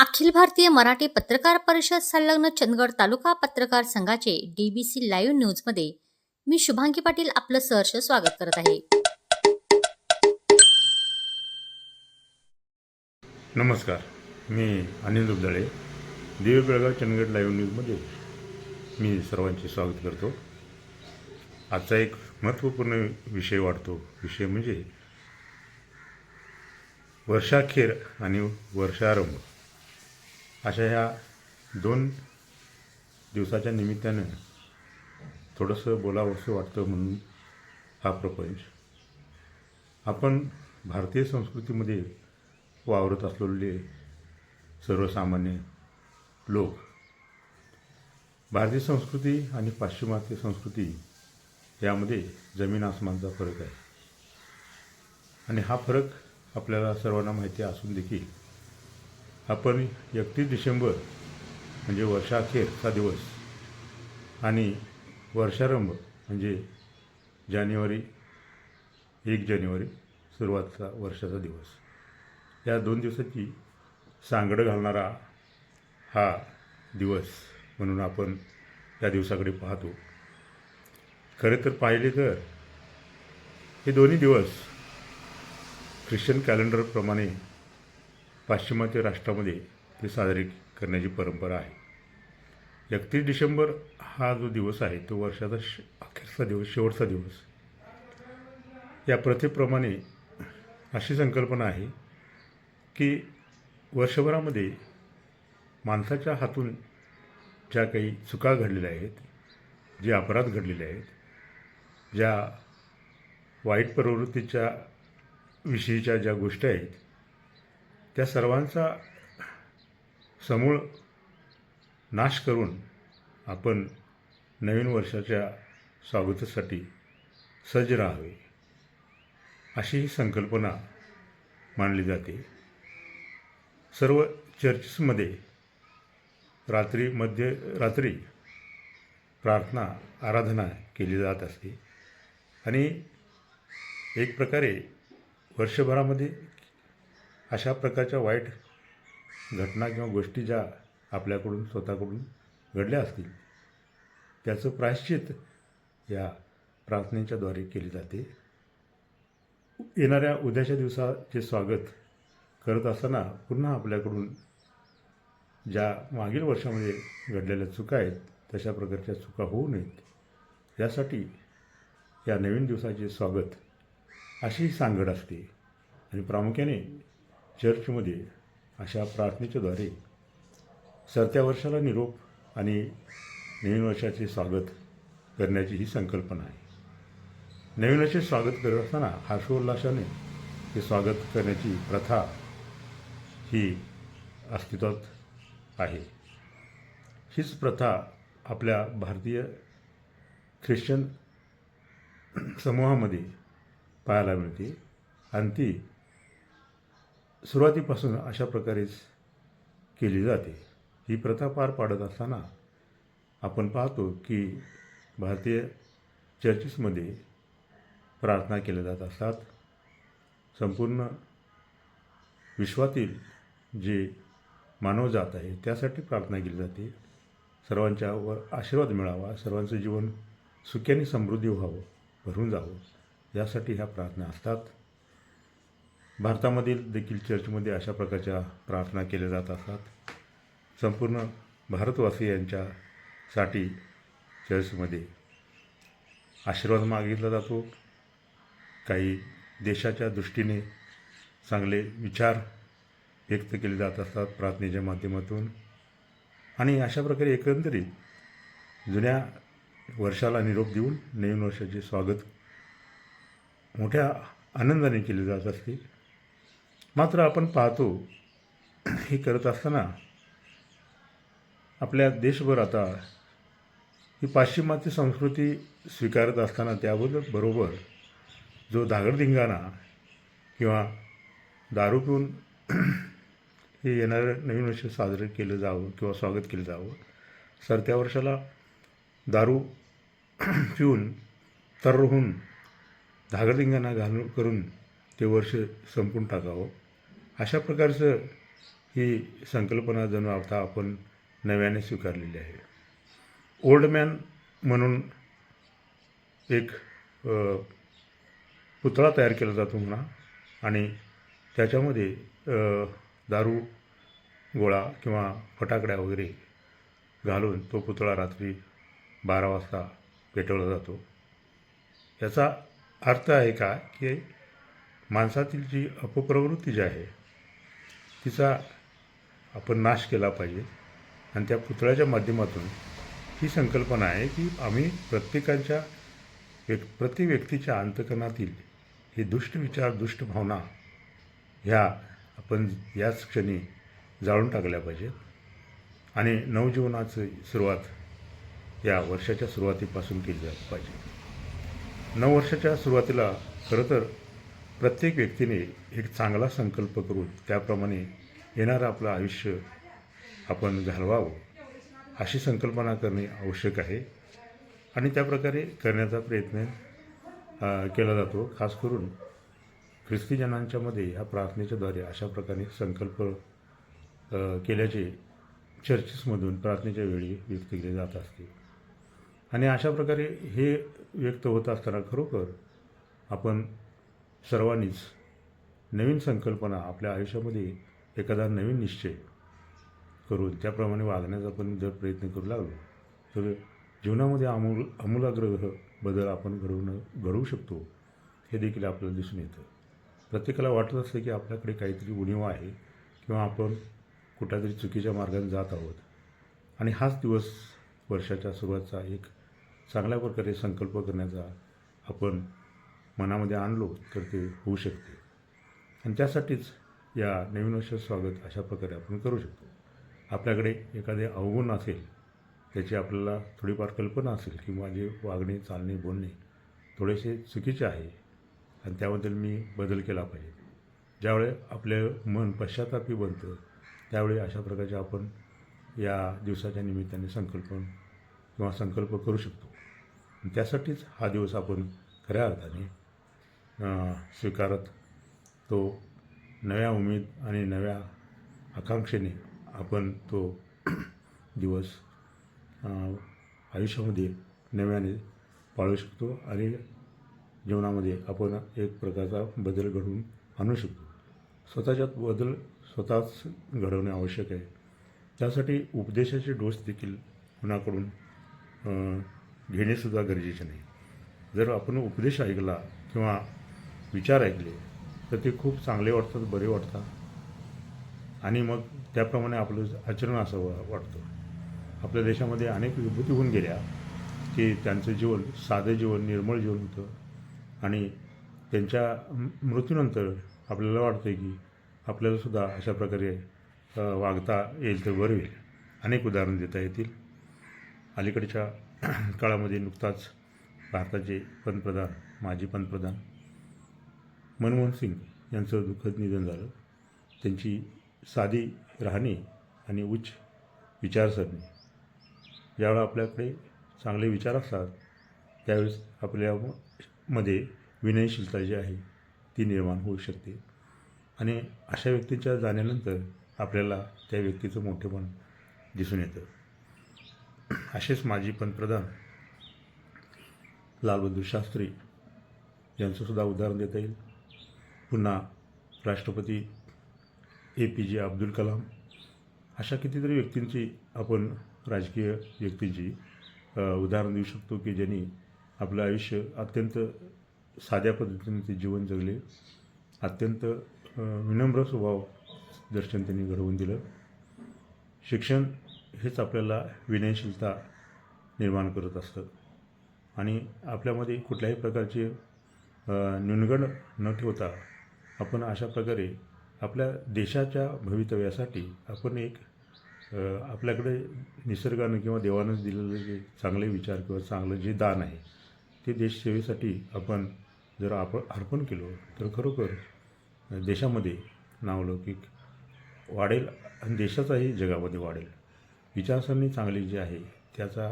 अखिल भारतीय मराठी पत्रकार परिषद संलग्न चंदगड तालुका पत्रकार संघाचे डीबीसी लाईव्ह न्यूजमध्ये मी शुभांगी पाटील आपलं सहर्ष स्वागत करत आहे. नमस्कार. मी अनिल दुबदळे दिवे बेळगाव चंदगड लाईव्ह न्यूजमध्ये मी सर्वांचे स्वागत करतो. आजचा एक महत्त्वपूर्ण विषय वाटतो विषय म्हणजे वर्षाखेर आणि वर्षारंभ. अशा ह्या दोन दिवसाच्या निमित्तानं थोडंसं बोलावंसं वाटतं म्हणून हा प्रपंच. आपण भारतीय संस्कृतीमध्ये वावरत असलेले सर्वसामान्य लोक भारतीय संस्कृती आणि पाश्चिमात्य संस्कृती यामध्ये जमीन आसमानचा फरक आहे. आणि हा फरक आपल्याला सर्वांना माहिती असून देखील आपण एकतीस डिसेंबर म्हणजे वर्षाखेरचा दिवस आणि वर्षारंभ म्हणजे जानेवारी एक जानेवारी सुरुवातचा वर्षाचा दिवस. या दोन दिवसाची सांगडं घालणारा हा दिवस म्हणून आपण या दिवसाकडे पाहतो. खरे तर पाहिले तर हे दोन्ही दिवस ख्रिश्चन कॅलेंडरप्रमाणे पाश्चिमात्य राष्ट्रामध्ये ते साजरे करण्याची परंपरा आहे. एकतीस डिसेंबर हा जो दिवस आहे तो वर्षाचा श अखेरचा दिवस शेवटचा दिवस. या प्रथेप्रमाणे अशी संकल्पना आहे की वर्षभरामध्ये माणसाच्या हातून ज्या काही चुका घडलेल्या आहेत जे अपराध घडलेले आहेत ज्या वाईट प्रवृत्तीच्या विषयीच्या ज्या गोष्टी आहेत त्या सर्वांचा समूळ नाश करून आपण नवीन वर्षाच्या स्वागतासाठी सज्ज राहावे अशी ही संकल्पना मानली जाते. सर्व चर्चेसमध्ये रात्री मध्य रात्री प्रार्थना आराधना केली जात असते. आणि एक प्रकारे वर्षभरामध्ये अशा प्रकारच्या वाईट घटना किंवा गोष्टी ज्या आपल्याकडून स्वतःकडून घडल्या असतील त्याचं प्रायश्चित या प्रार्थनेच्याद्वारे केले जाते. येणाऱ्या उद्याच्या दिवसाचे स्वागत करत असताना पुन्हा आपल्याकडून ज्या मागील वर्षामध्ये घडलेल्या चुका आहेत तशा प्रकारच्या चुका होऊ नयेत. यासाठी या नवीन दिवसाचे स्वागत अशी ही सांगड असते आणि प्रामुख्याने चर्चमध्ये अशा प्रार्थनेच्याद्वारे सरत्या वर्षाला निरोप आणि नवीन वर्षाचे स्वागत करण्याची ही संकल्पना आहे. नवीन वर्षाचे स्वागत करत असताना हर्षोल्लासाने ते स्वागत करण्याची प्रथा ही अस्तित्वात आहे. हीच प्रथा आपल्या भारतीय ख्रिश्चन समूहामध्ये पाहायला मिळते. आणि ती सुरुवातीपासून अशा प्रकारेच केली जाते. ही प्रथा पार पाडत असताना आपण पाहतो की भारतीय चर्चेसमध्ये प्रार्थना केल्या जात असतात. संपूर्ण विश्वातील जे मानवजात आहे त्यासाठी प्रार्थना केली जाते. सर्वांच्यावर आशीर्वाद मिळावा सर्वांचं जीवन सुख्याने समृद्धी व्हावं भरून जावं यासाठी ह्या प्रार्थना असतात. भारतामधील देखील चर्चमध्ये अशा प्रकारच्या प्रार्थना केल्या जात असतात. संपूर्ण भारतवासियांच्यासाठी चर्चमध्ये आशीर्वाद मागितला जातो. काही देशाच्या दृष्टीने चांगले विचार व्यक्त केले जात असतात प्रार्थनेच्या माध्यमातून. आणि अशा प्रकारे एकंदरीत जुन्या वर्षाला निरोप देऊन नवीन वर्षाचे स्वागत मोठ्या आनंदाने केले जात असते. मात्र आपण पाहतो हे करत असताना आपल्या देशभर आता ही पाश्चिमात्य संस्कृती स्वीकारत असताना त्याबद्दल बरोबर जो धागडधिंगाणा किंवा दारू पिऊन हे येणारं नवीन वर्ष साजरं केलं जावं किंवा स्वागत केलं जावं सर त्या वर्षाला दारू पिऊन तर होऊन धागडधिंगाणा घालून करून ते वर्ष संपून टाकावं. अशा प्रकारचं ही संकल्पना जणू आता आपण नव्याने स्वीकारलेली आहे. ओल्ड मॅन म्हणून एक पुतळा तयार केला जातो म्हणा आणि त्याच्यामध्ये दारू गोळा किंवा फटाकड्या वगैरे घालून तो पुतळा रात्री बारा वाजता पेटवला जातो. याचा अर्थ आहे का की माणसातील जी अपप्रवृत्ती जी आहे तिचा आपण नाश केला पाहिजे. आणि त्या पुतळ्याच्या माध्यमातून ही संकल्पना आहे की आम्ही प्रत्येकाच्या व्यक् प्रति व्यक्तीच्या अंतकरणातील हे दुष्ट विचार दुष्ट भावना ह्या आपण याच क्षणी जाळून टाकल्या पाहिजेत. आणि नवजीवनाची सुरुवात या वर्षाच्या सुरुवातीपासून केली जा पाहिजे. नववर्षाच्या सुरुवातीला खरं तर प्रत्येक व्यक्तीने एक चांगला संकल्प करून त्याप्रमाणे येणारं आपलं आयुष्य आपण घालवावं अशी संकल्पना करणे आवश्यक आहे. आणि त्याप्रकारे करण्याचा प्रयत्न केला जातो. खास करून ख्रिस्तीजनांच्यामध्ये ह्या प्रार्थनेच्याद्वारे अशा प्रकारे संकल्प केल्याचे चर्चेसमधून प्रार्थनेच्या वेळी व्यक्त केले जात असते. आणि अशा प्रकारे हे व्यक्त होत असताना खरोखर आपण सर्वांनीच नवीन संकल्पना आपल्या आयुष्यामध्ये एखादा नवीन निश्चय करून त्याप्रमाणे वागण्याचा आपण जर प्रयत्न करू लागलो तर जीवनामध्ये आमूल आमूलाग्रह बदल आपण घडवणं घडवू शकतो हे देखील आपल्याला दिसून येतं. प्रत्येकाला वाटत असतं की आपल्याकडे काहीतरी उणीव आहे किंवा आपण कुठल्यातरी चुकीच्या मार्गाने जात आहोत. आणि हाच दिवस वर्षाच्या सुरुवातीचा एक चांगल्या प्रकारे संकल्प करण्याचा आपण मनामध्ये आणलो तर ते होऊ शकते. आणि त्यासाठीच या नवीन वर्ष स्वागत अशा प्रकारे आपण करू शकतो. आपल्याकडे एखादे अवगुण असेल त्याची आपल्याला थोडीफार कल्पना असेल की माझे वागणे चालणे बोलणे थोडेसे चुकीचे आहे आणि त्याबद्दल मी बदल केला पाहिजे. ज्यावेळे आपलं मन पश्चातापी बनतं त्यावेळी अशा प्रकारचे आपण या दिवसाच्या निमित्ताने संकल्प किंवा संकल्प करू शकतो. त्यासाठीच हा दिवस आपण खऱ्या अर्थाने स्वीकारत. तो नव्या उमेद आणि नव्या आकांक्षेने आपण तो दिवस आयुष्यामध्ये नव्याने पाळू शकतो आणि जीवनामध्ये आपण एक प्रकारचा बदल घडवून आणू शकतो. स्वतःच्यात बदल स्वतःच घडवणे आवश्यक आहे. त्यासाठी उपदेशाचे डोस देखील कुणाकडून घेणेसुद्धा गरजेचे नाही. जर आपण उपदेश ऐकला किंवा विचार ऐकले तर ते खूप चांगले वाटतात बरे वाटतात. आणि मग त्याप्रमाणे आपलं आचरण असं वा- वाटतं. आपल्या देशामध्ये अनेक विभूती होऊन गेल्या की त्यांचं जीवन साधं जीवन निर्मळ जीवन होतं. आणि त्यांच्या मृत्यूनंतर आपल्याला वाटतं की आपल्यालासुद्धा अशा प्रकारे वागता येईल तर बरं होईल. अनेक उदाहरणं देता येतील. अलीकडच्या काळामध्ये नुकताच भारताचे पंतप्रधान माजी पंतप्रधान मनमोहन सिंग यांचं दुःखद निधन झालं. त्यांची साधी राहणी आणि उच्च विचारसरणी. ज्यावेळा आपल्याकडे चांगले विचार असतात त्यावेळेस आपल्या मध्ये विनयशीलता जी आहे ती निर्माण होऊ शकते. आणि अशा व्यक्तीच्या जाण्यानंतर आपल्याला त्या व्यक्तीचं मोठेपण दिसून येतं. असेच माजी पंतप्रधान लालबहादूर शास्त्री यांचंसुद्धा उदाहरण देता येईल. पुन्हा राष्ट्रपती ए पी जे अब्दुल कलाम अशा कितीतरी व्यक्तींची आपण राजकीय व्यक्तींची उदाहरण देऊ शकतो की ज्यांनी आपलं आयुष्य अत्यंत साध्या पद्धतीने ते जीवन जगले. अत्यंत विनम्र स्वभाव दर्शन त्यांनी घडवून दिलं. शिक्षण हेच आपल्याला विनयशीलता निर्माण करत असतं. आणि आपल्यामध्ये कुठल्याही प्रकारचे न्यूनगण न्यूनगंड न ठेवता आपण अशा प्रकारे आपल्या देशाच्या भवितव्यासाठी आपण एक आपल्याकडे निसर्गानं किंवा देवानं दिलेले जे चांगले विचार किंवा चांगलं जे दान आहे ते देशसेवेसाठी आपण जर आप अर्पण केलं तर खरोखर देशामध्ये नावलौकिक वाढेल आणि देशाचाही जगामध्ये वाढेल. विचारसरणी चांगली जी आहे त्याचा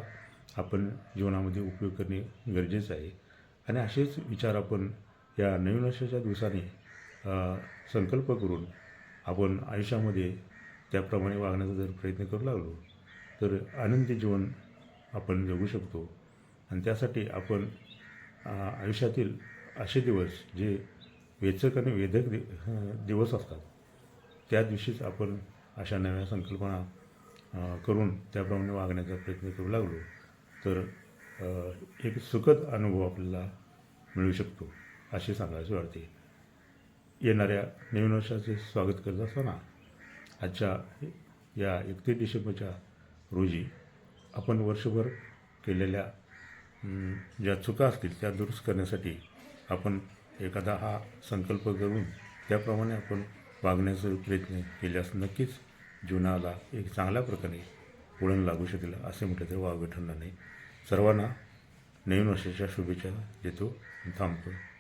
आपण जीवनामध्ये उपयोग करणे गरजेचं आहे. आणि असेच विचार आपण या नवीन वर्षाच्या दिवसाने संकल्प करून आपण आयुष्यामध्ये त्याप्रमाणे वागण्याचा जर प्रयत्न करू लागलो तर आनंदी जीवन आपण जगू शकतो. आणि त्यासाठी आपण आयुष्यातील असे दिवस जे वेचक आणि वेधक दि दिवस असतात त्या दिवशीच आपण अशा नव्या संकल्पना करून त्याप्रमाणे वागण्याचा प्रयत्न करू लागलो तर एक सुखद अनुभव आपल्याला मिळू शकतो असे सांगायचे वाटते. येणाऱ्या नवीन वर्षाचे स्वागत करत असताना आजच्या या एकतीस डिसेंबरच्या रोजी आपण वर्षभर केलेल्या ज्या चुका असतील त्या दुरुस्त करण्यासाठी आपण एखादा हा संकल्प करून त्याप्रमाणे आपण वागण्याचा प्रयत्न केल्यास नक्कीच जीवनाला एक चांगल्या प्रकारे वळण लागू शकेल असे म्हटलं तर वावगे ठरणार नाही. सर्वांना नवीन वर्षाच्या शुभेच्छा देतो थांबतो.